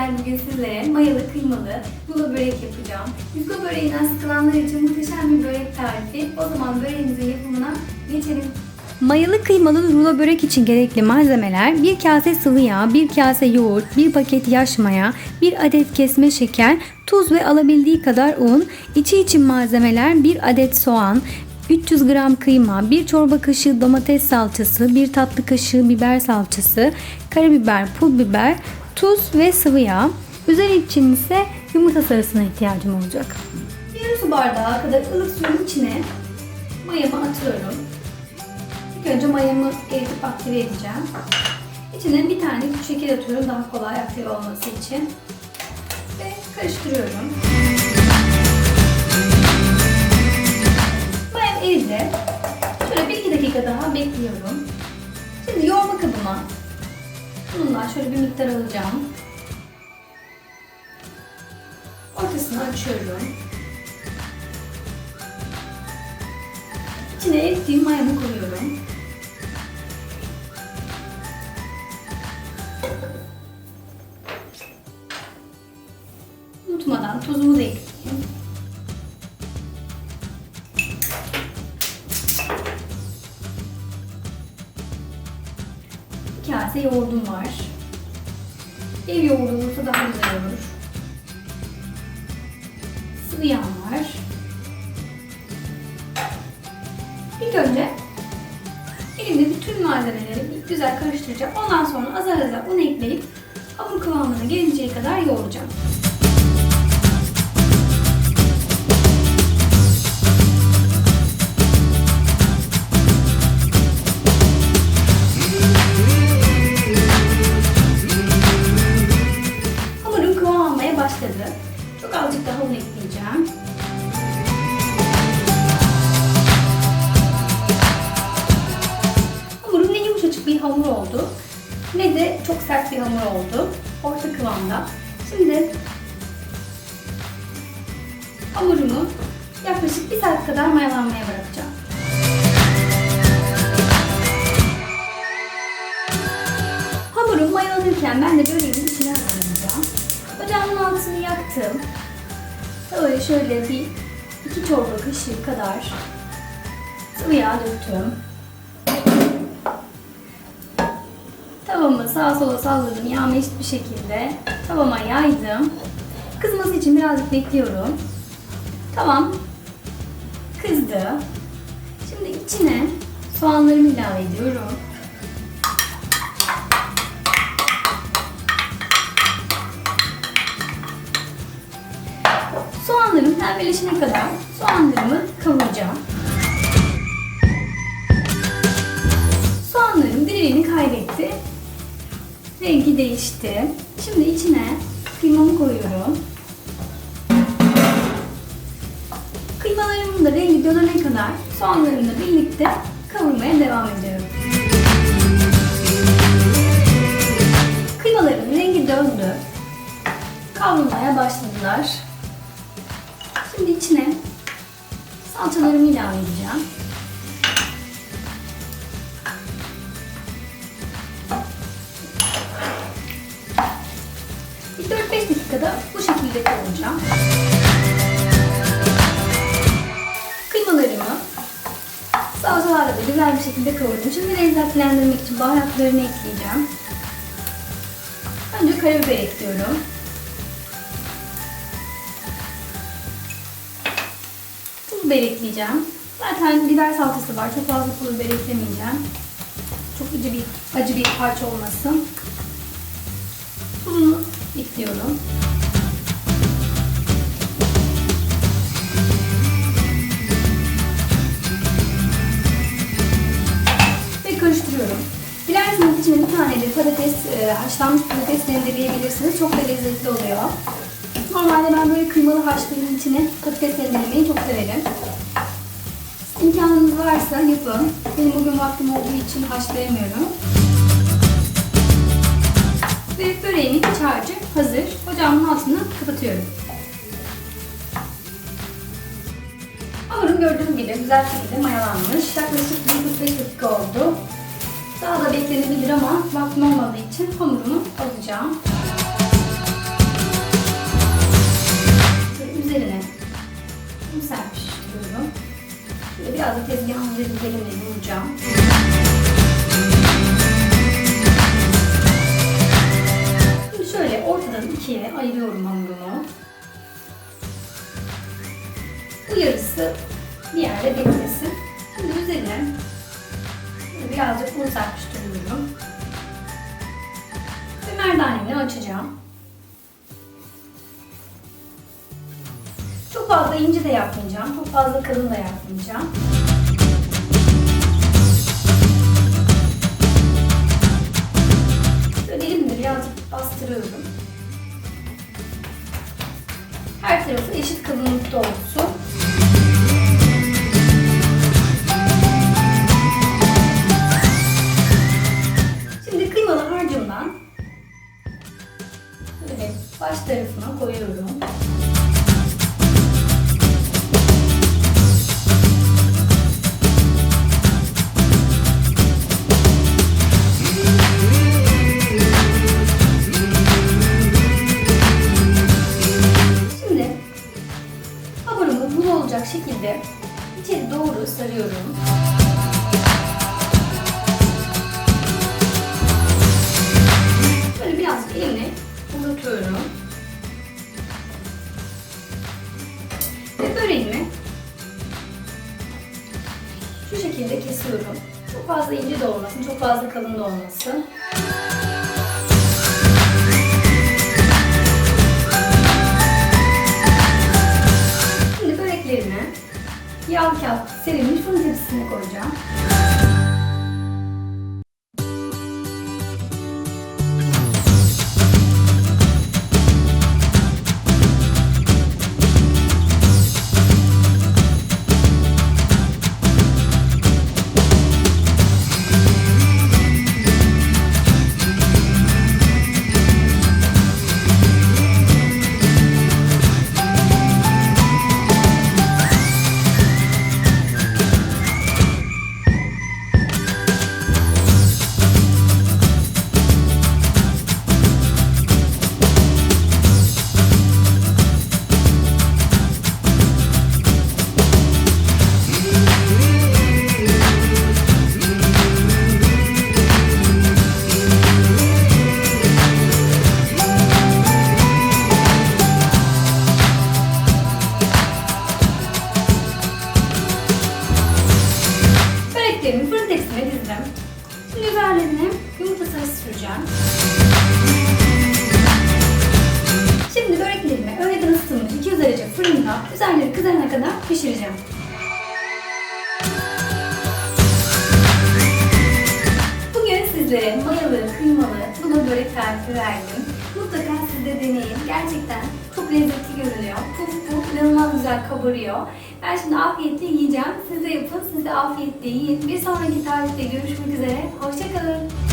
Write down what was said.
sevgililer bugün sizlere mayalı kıymalı rulo börek yapacağım. Yufka böreğinden sıkılanlar için muhteşem bir börek tarifi. O zaman böreğimizin yapımına geçelim. Mayalı kıymalı rulo börek için gerekli malzemeler 1 kase sıvı yağ, 1 kase yoğurt, 1 paket yaş maya, 1 adet kesme şeker, tuz ve alabildiği kadar un, içi için malzemeler 1 adet soğan, 300 gram kıyma, 1 çorba kaşığı domates salçası, 1 tatlı kaşığı biber salçası, karabiber, pul biber, tuz ve sıvı yağ. Üzeri için ise yumurta sarısına ihtiyacım olacak. Bir su bardağı kadar ılık suyun içine mayamı atıyorum. İlk önce mayamı eritip aktive edeceğim. İçine bir tane şeker atıyorum daha kolay aktive olması için. Ve karıştırıyorum. Mayam eridi. Şöyle 1-2 dakika daha bekliyorum. Şimdi yoğurma kabıma bundan şöyle bir miktar alacağım. Ortasını açıyorum. İçine erittiğim mayamı koyuyorum. Unutmadan tuzumu da ekleyeyim. Kase yoğurdum var. Ev yoğurdu olursa daha güzel olur. Sıvı yağ var. İlk önce elimde bütün malzemeleri güzel karıştıracağım. Ondan sonra azar azar un ekleyip hamur kıvamına gelinceye kadar yoğuracağım. Ne de çok sert bir hamur oldu. Orta kıvamda. Şimdi hamurumu yaklaşık bir saat kadar mayalanmaya bırakacağım. Hamurum mayalanırken ben de böreğimin içine hazırlayacağım. Ocağımın altını yaktım. Tavaya şöyle bir iki çorba kaşığı kadar sıvı yağ döktüm. Sağa sola salladım yağma eşit bir şekilde. Tavama yaydım. Kızması için birazcık bekliyorum. Tamam. Kızdı. Şimdi içine soğanlarımı ilave ediyorum. Soğanlarım pembeleşene kadar soğanlarımı kavuracağım. Soğanlarım diriğini kaybetti. Rengi değişti. Şimdi içine kıymamı koyuyorum. Kıymalarımın da rengi dönene kadar soğanlarımla birlikte kavurmaya devam ediyorum. Kıymalarımın rengi döndü. Kavrulmaya başladılar. Şimdi içine salçalarımı ilave edeceğim. Şekilde kavuracağım. Kıymalarımı salçalarla da güzel bir şekilde kavurdum. Şimdi lezzetlendirmek için baharatlarını ekleyeceğim. Önce karabiber ekliyorum. Pul biber ekleyeceğim. Zaten biber salçası var. Çok fazla pul biber eklemeyeceğim. Çok acı bir, acı bir parça olmasın. Tuzunu ekliyorum. Patates, e, haşlanmış patates rendeleyebilirsiniz. Çok da lezzetli oluyor. Normalde ben böyle kıymalı haşlayın içine patates rendelemeyi çok severim. İmkanınız varsa yapın. Benim bugün vaktim olduğu için haşlayamıyorum. Ve böreğimin iç harcı hazır. Ocağımın altını kapatıyorum. Hamurum gördüğünüz gibi güzel şekilde mayalanmış. Yaklaşık 45 dakika oldu beklenebilir ama vaktim olmadığı için hamurumu alacağım. Ve üzerine kum serpiştiriyorum. Şöyle biraz da tezgahın üzerinde elimle vuracağım. Şimdi şöyle ortadan ikiye ayırıyorum hamurumu. Bu yarısı bir yerde beklesin. Birazcık un serpiştiriyorum. Ve merdanemle açacağım. Çok fazla ince de yapmayacağım. Çok fazla kalın da yapmayacağım. Şöyle elimle birazcık bastırıyorum. Her tarafı eşit kalınlıkta olsun. Şekilde içeri doğru sarıyorum. Böyle biraz elini uzatıyorum. Ve böreğimi şu şekilde kesiyorum. Çok fazla ince de olmasın, çok fazla kalın da olmasın. Yağ kağıt serilmiş fırın tepsisine koyacağım. Derece fırında üzerleri kızarana kadar pişireceğim. Bugün sizlere mayalı, kıymalı, buna börek tarifi verdim. Mutlaka siz de deneyin. Gerçekten çok lezzetli görünüyor. Puf puf, inanılmaz güzel kabarıyor. Ben şimdi afiyetle yiyeceğim. Siz de yapın, siz de afiyetle yiyin. Bir sonraki tarifte görüşmek üzere. Hoşçakalın.